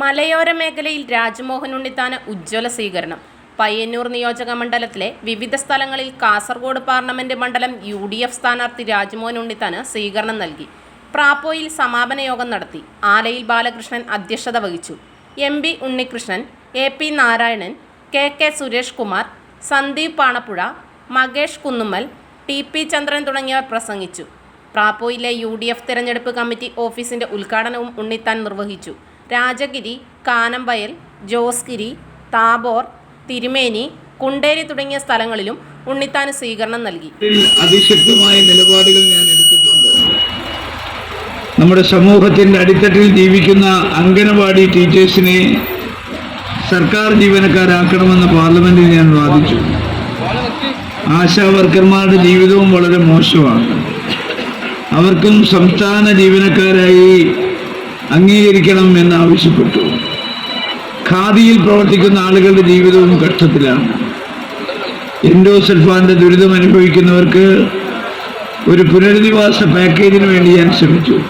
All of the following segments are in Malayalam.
മലയോര മേഖലയിൽ രാജ്മോഹൻ ഉണ്ണിത്താന് ഉജ്ജ്വല സ്വീകരണം. പയ്യന്നൂർ നിയോജക മണ്ഡലത്തിലെ വിവിധ സ്ഥലങ്ങളിൽ കാസർഗോഡ് പാർലമെന്റ് മണ്ഡലം യു ഡി എഫ് സ്ഥാനാർത്ഥി രാജ്മോഹൻ ഉണ്ണിത്താന് സ്വീകരണം നൽകി. പ്രാപ്പോയിൽ സമാപന യോഗം നടത്തി. ആലയിൽ ബാലകൃഷ്ണൻ അധ്യക്ഷത വഹിച്ചു. M P Unnikrishnan A P Narayanan K K Suresh Kumar Sandeep Panappuzha Makesh Kunnummal T P Chandran തുടങ്ങിയവർ പ്രസംഗിച്ചു. പ്രാപ്പോയിലെ യു ഡി എഫ് തെരഞ്ഞെടുപ്പ് കമ്മിറ്റി ഓഫീസിന്റെ ഉദ്ഘാടനവും ഉണ്ണിത്താൻ നിർവഹിച്ചു. രാജഗിരി കാനമ്പയൽ ജോസ്ഗിരി താബോർ തിരുമേനി കുണ്ടേരി തുടങ്ങിയ സ്ഥലങ്ങളിലും ഉണ്ണിത്താന് സ്വീകരണം നൽകി. അതിശക്തമായ നിലപാടുകൾ ഞാൻ എടുത്തിട്ടുണ്ട്. നമ്മുടെ സമൂഹത്തിന്റെ അടിത്തട്ടിൽ ജീവിക്കുന്ന അംഗനവാടി ടീച്ചേഴ്സിനെ സർക്കാർ ജീവനക്കാരാക്കണമെന്ന് പാർലമെന്റിൽ ഞാൻ വാദിച്ചു. ആശാ വർക്കർമാരുടെ ജീവിതവും വളരെ മോശമാണ്. അവർക്കും സംസ്ഥാന ജീവനക്കാരായി അംഗീകരിക്കണം എന്നാവശ്യപ്പെട്ടു. ഖാദിയിൽ പ്രവർത്തിക്കുന്ന ആളുകളുടെ ജീവിതവും കഷ്ടത്തിലാണ്. എൻഡോസൽഫാന്റെ ദുരിതം അനുഭവിക്കുന്നവർക്ക് ഒരു പുനരധിവാസ പാക്കേജിന് വേണ്ടി ഞാൻ ശ്രമിച്ചു.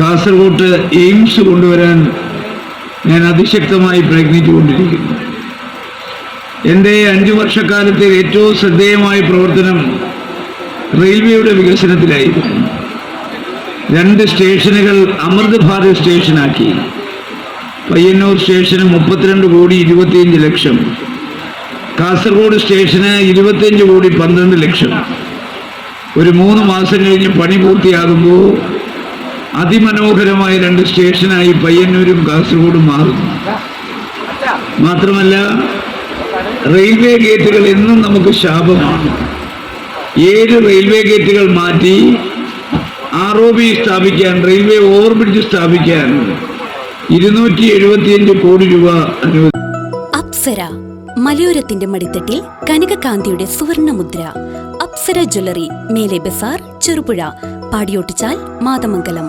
കാസർഗോട്ട് എയിംസ് കൊണ്ടുവരാൻ ഞാൻ അതിശക്തമായി പ്രയത്നിച്ചുകൊണ്ടിരിക്കുന്നു. എന്റെ അഞ്ചു വർഷക്കാലത്തെ ഏറ്റവും ശ്രദ്ധേയമായ പ്രവർത്തനം റെയിൽവേയുടെ വികസനത്തിലായിരുന്നു. രണ്ട് സ്റ്റേഷനുകൾ അമൃത് ഭാരത് സ്റ്റേഷനാക്കി. പയ്യന്നൂർ സ്റ്റേഷന് മുപ്പത്തിരണ്ട് കോടി ഇരുപത്തിയഞ്ച് ലക്ഷം. കാസർഗോഡ് സ്റ്റേഷന് ഇരുപത്തിയഞ്ച് കോടി പന്ത്രണ്ട് ലക്ഷം. ഒരു മൂന്ന് മാസം കഴിഞ്ഞ് പണി പൂർത്തിയാകുമ്പോൾ അതിമനോഹരമായ രണ്ട് സ്റ്റേഷനായി പയ്യന്നൂരും കാസർഗോഡും മാറും മാത്രമല്ല റെയിൽവേ ഗേറ്റുകൾ എന്നും നമുക്ക് ശാപമാണ്. ഏഴ് റെയിൽവേ ഗേറ്റുകൾ മാറ്റി ആർ ഒ ബി സ്ഥാപിക്കാൻ റെയിൽവേ ഓവർബ്രിഡ്ജ് സ്ഥാപിക്കാൻ ഇരുന്നൂറ്റി എഴുപത്തിയഞ്ച് കോടി രൂപ അനുവദിച്ചു അപ്സര മലയോരത്തിന്റെ മടിത്തട്ടിൽ കനകകാന്തിയുടെ സുവർണമുദ്ര. അപ്സര ജ്വല്ലറി മേലെ ബസാർ ചെറുപുഴ പാടിയോട്ടിച്ചാൽ മാതമംഗലം.